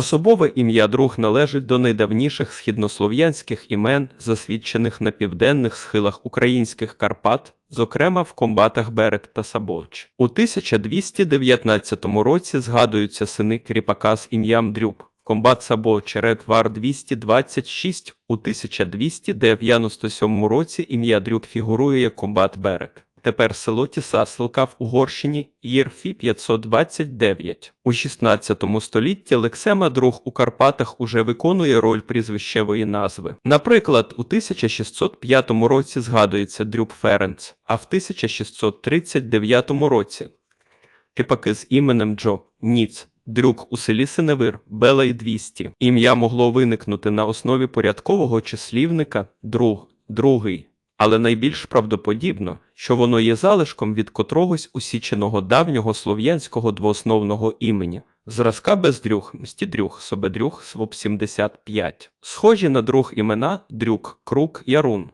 Особове ім'я друг належить до найдавніших східнослов'янських імен, засвідчених на південних схилах українських Карпат, зокрема в комбатах Берег та Саболч. У 1219 році згадуються сини кріпака з ім'ям Дрюб. Комбат Саболч Редвар 226 у 1297 році ім'я Дрюб фігурує як комбат Берег. Тепер село Тісаслка в Угорщині Єрфі 529. У 16 столітті Лексема Друг у Карпатах уже виконує роль прізвищевої назви. Наприклад, у 1605 році згадується Дрюб Ференц, а в 1639 році Кипаки з іменем Джо Ніц. Дрюк у селі Синевир, Белей 200. Ім'я могло виникнути на основі порядкового числівника друг, другий, але найбільш правдоподібно, що воно є залишком від котрогось усіченого давнього слов'янського двоосновного імені. Зразка бездрюх, мстідрюх, собедрюх, своп 75. Схожі на друг імена Дрюк, Крук, Ярун.